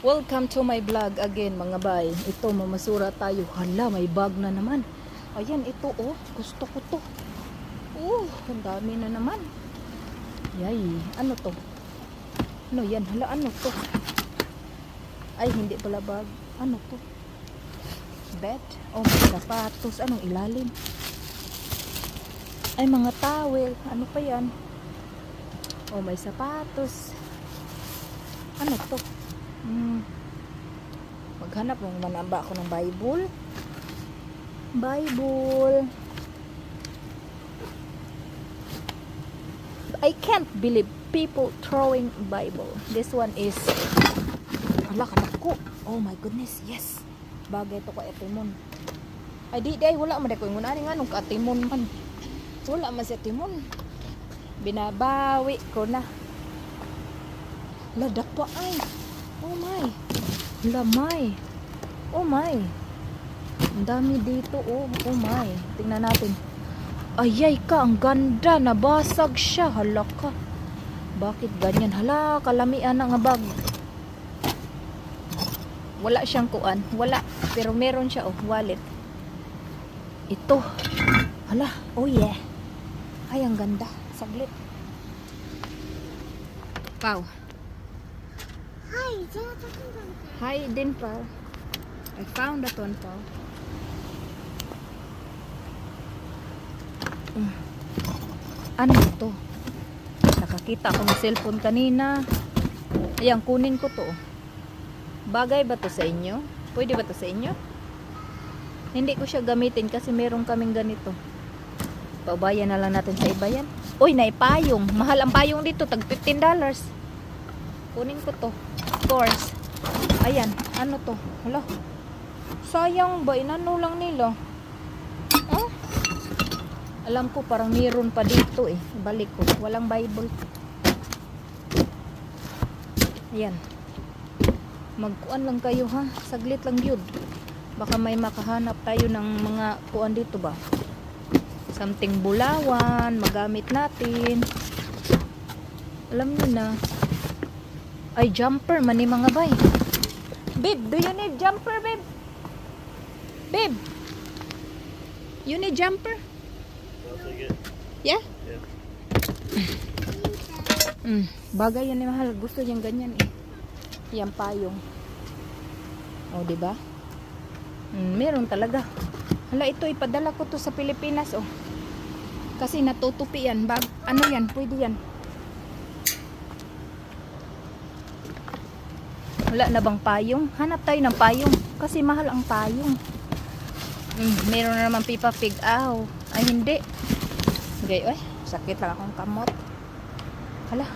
Welcome to my vlog again mga bay. Ito mamasura tayo. Hala, may bag na naman. Ayan, ito oh. Gusto ko to. Oh, ang dami na naman. Yay, ano to? Ano yan? Hala, ano to? Ay, hindi pala bag. Ano to? Bed? Oh, may sapatos. Anong ilalim? Ay, mga towel. Ano pa yan? Oh, may sapatos. Ano to? Hmm. Maghanap ng manamba ako ng Bible. Bible. I can't believe people throwing Bible. This one is Ala ka ko. Oh my goodness. Yes. Bagay to ko etimon. Ay di di ay wala man ko ingon ani nga nung katimon man. Wala man sa timon. Binabawi ko na. Ladak pa ay. Oh my. Lamay. Oh my. Ang dami dito. Oh, oh my. Tingnan natin. Ayay ka, ang ganda. Nabasag siya. Hala. Bakit ganyan? Hala, kalamian na nga bag. Wala siyang kuan. Wala. Pero meron siya, oh, wallet. Ito. Hala, oh yeah. Ay, ang ganda. Saglit. Pau. Hi, Jonathan. Hi din, Pau. I found that one, Pau. Mm. Ano to? Nakakita ako ng cellphone kanina. Ayan, kunin ko to. Bagay ba to sa inyo? Pwede ba to sa inyo? Hindi ko siya gamitin kasi meron kaming ganito. Paubayan na lang natin sa iba yan. Uy, naipayong. Mahal ang payong dito. Tag $15. Kunin ko to. Course. Ayan. Ano to? Hala. Sayang ba? Inano lang nila. Huh? Alam ko parang meron pa dito eh. Balik ko. Walang Bible. Ayan. Magkuan lang kayo ha. Saglit lang yun. Baka may makahanap tayo ng mga kuan dito ba. Something bulawan. Magamit natin. Alam nyo na. Ay, jumper. Mani mga bay. Babe, do you need jumper, babe? Babe. You need jumper? Yeah? Mm, bagay yan ni mahal. Gusto niyang ganyan eh. Yan payong. Oh, di ba? Mm, meron talaga. Hala, ito ipadala ko to sa Pilipinas oh. Kasi natutupi yan. Bag, ano yan? Pwede yan. Wala na bang payong? Hanap tayo ng payong. Kasi mahal ang payong. Mm, meron na naman Pipa Pig. Aw. Ay, hindi. Gay, oy. Sakit lang akong kamot. Hala.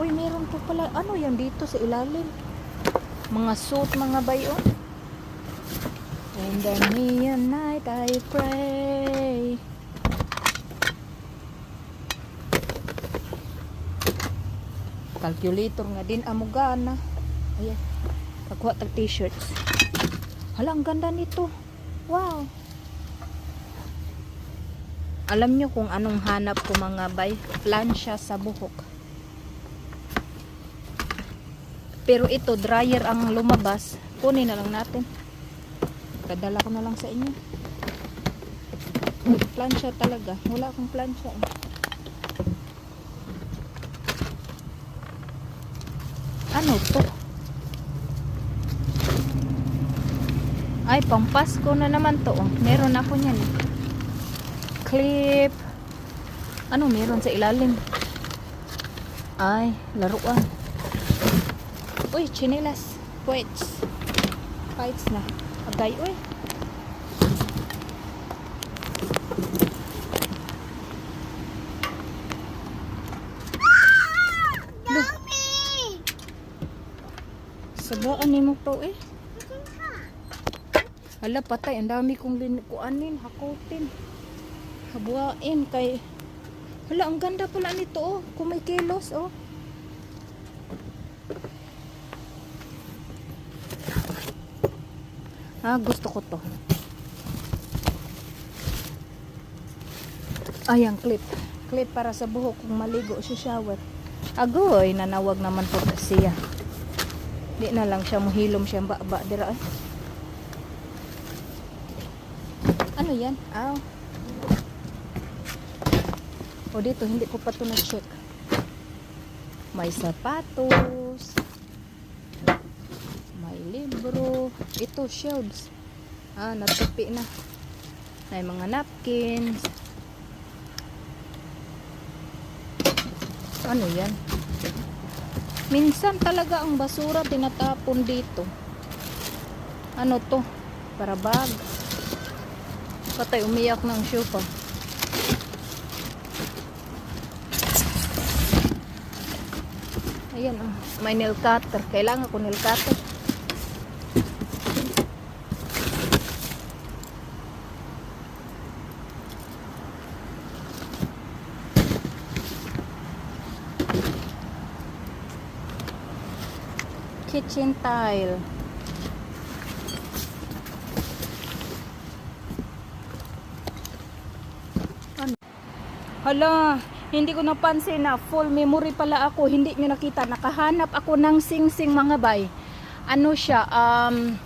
Uy, meron to pala. Ano yan dito sa ilalim? Mga suit, mga bayo. In the neon night I pray. Calculator nga din amugana. Ayan. Pagkuha tag t-shirts. Hala, ang ganda nito. Wow. Alam nyo kung anong hanap ko mga bay? Plansya sa buhok. Pero ito, dryer ang lumabas. Kunin na lang natin. Kadala ko na lang sa inyo. Plansya talaga. Wala akong plansya. Eh. Ano to? Ay, pang Pasko na naman to. Oh. Meron ako niyan. Clip. Ano meron sa ilalim? Ay, laruan. Uy, chinelas. Poets. Fights na. Agay, uy. Mommy! Sabaan ni mo to eh. Hala, patay. Ang dami kong linkuanin, hakutin. Habuain kay... Hala, ang ganda pala nito oh. Kung may kilos oh. Ah, gusto ko to. Ay, ang clip. Clip para sa buhok kung maligo sa shower. Agoy, nanawag naman po siya. Di na lang siya muhilom siya ba dira ay. Ano yan? Aw. O dito, hindi ko pa ito na-check. May sapatos. May libro. Ito, shelves. Ah, natupi na. May mga napkins. Ano yan? Minsan talaga ang basura tinatapon dito. Ano to? Para bag. Patay, umiyak ng shoe pa. Ayan, oh. may nail cutter. Kailangan ko nail cutter. Kitchen tile. Ano? Hala, hindi ko napansin na full memory pala ako. Hindi nyo nakita. Nakahanap ako ng sing-sing mga bay. Ano siya? Um,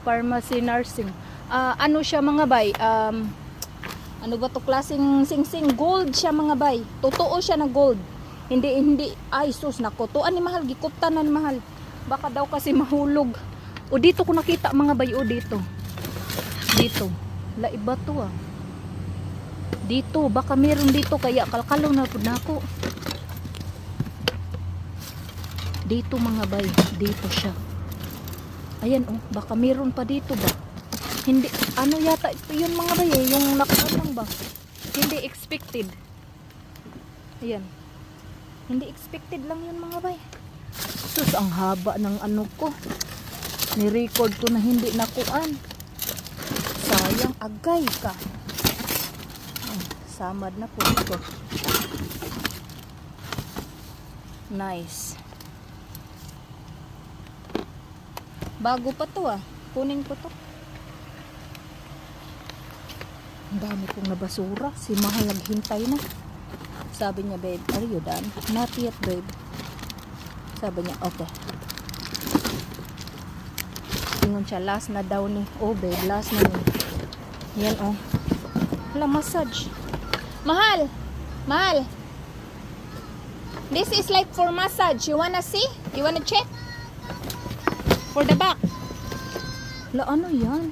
pharmacy nursing. Ah, ano siya mga bay? Um, ano ba to klaseng sing-sing? Gold siya mga bay. Totoo siya na gold. Hindi, hindi. Ay, sus, nako. To, ani mahal. Gikuptanan mahal. Baka daw kasi mahulog. O dito ko nakita mga bay. O dito. Dito. La iba to ah. Dito, baka meron dito kaya kalkalaw na po na ako. Dito mga bay, dito siya. Ayan oh, baka meron pa dito ba? Hindi, ano yata ito yun mga bay eh, yung nakalang ba? Hindi expected. Ayan. Hindi expected lang yun mga bay. Sus, ang haba ng ano ko. Ni-record ko na hindi nakuan. Sayang, agay ka samad na po ito nice bago pa to ah kunin ko to ang dami kong nabasura si Mahal naghintay na sabi niya babe are you done? not yet babe sabi niya okay Tingon siya, last na daw ni, oh babe, last na ni. Yan oh. Wala, massage. Mahal! Mahal! This is like for massage. You wanna see? You wanna check? For the back. La, ano yan?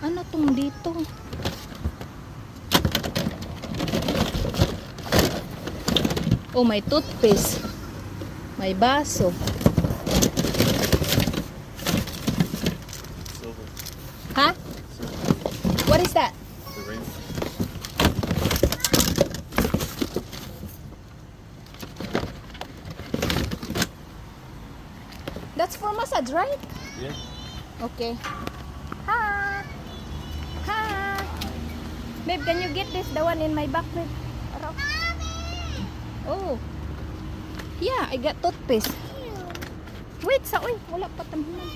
Ano tong dito? Oh, may toothpaste. May baso. Silver. Ha? What is that? The ring. That's for massage, right? Yeah. Okay. Ha. Ha. Babe, can you get this the one in my back, babe? Oh. Yeah, I got toothpaste. Wait, sa uy, wala pa tamhinan.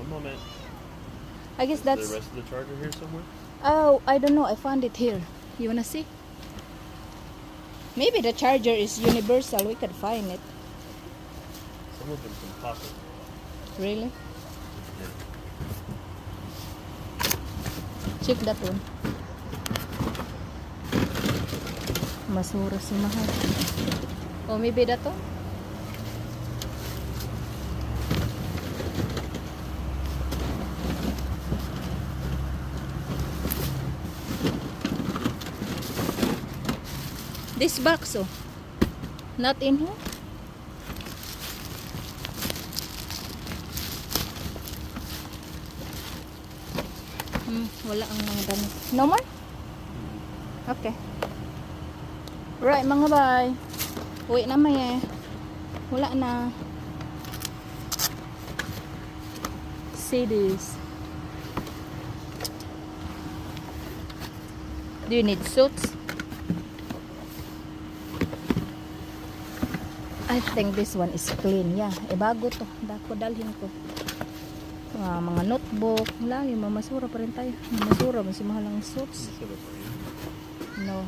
One moment. I guess Is that's the rest of the charger here somewhere? Oh, I don't know. I found it here. You wanna see? Maybe the charger is universal. We could find it. Some of them can it. Really? Check that one. Masura si Mahal. Oh, maybe that one? This box, oh. Not in here? Hmm, wala ang mga damit. No more? Okay. Right, mga bay. Uwi na may eh. Wala na. See this. Do you need suits? I think this one is clean. Yeah, e bago to. Dako dalhin ko. Mga, mga notebook. Wala, yung mamasura pa rin tayo. Mamasura, mas mahal ang suits. No.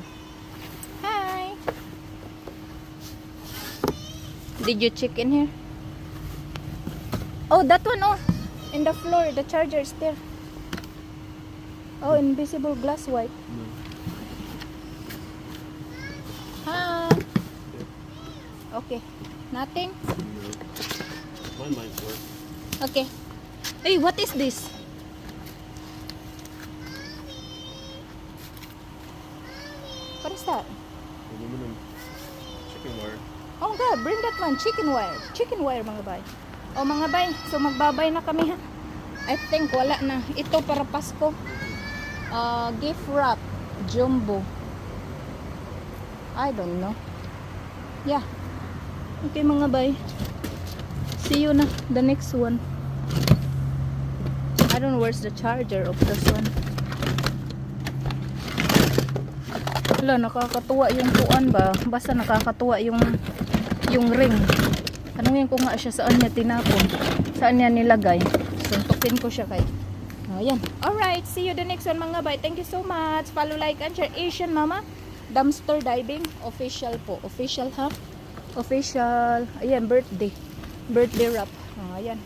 Hi. Did you check in here? Oh, that one, oh. In the floor, the charger is there. Oh, invisible glass white. No. Ha. Okay. Nothing? No. My might work. Okay. Hey, what is this? What is that? Aluminum chicken wire. Oh God, bring that one. Chicken wire. Chicken wire, mga bay. Oh, mga bay. So, magbabay na kami, ha? I think wala na. Ito para Pasko. Uh, gift wrap. Jumbo. I don't know. Yeah. Okay, mga bay. See you na. The next one. I don't know where's the charger of this one. Wala, nakakatuwa yung kuan ba? Basta nakakatuwa yung yung ring. Tanungin ko nga siya saan niya tinapon. Saan niya nilagay. Suntukin ko siya kay. Ayan. Alright, see you the next one mga bay. Thank you so much. Follow, like, and share. Asian Mama. Dumpster diving. Official po. Official ha? Official. Ayan, birthday. Birthday wrap. Ayan.